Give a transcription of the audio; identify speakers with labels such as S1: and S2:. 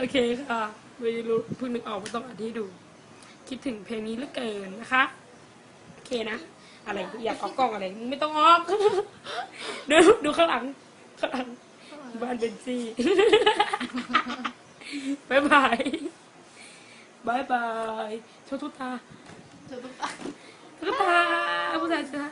S1: โอเคค่ะไม่รู้เพิ่งนึกออกว่าต้องอ่าที่ดู คิดถึงเพลงนี้เหลือเกินนะคะโอเคนะ อะไรอยากออกกล้องอะไรไม่ต้องออกดูดูข้างหลังข้างหลังบ้านเบนซี่บายบายบายบายโชว์ทุกตา
S2: ชตุตา
S1: ทุกตาผู้ชายใช่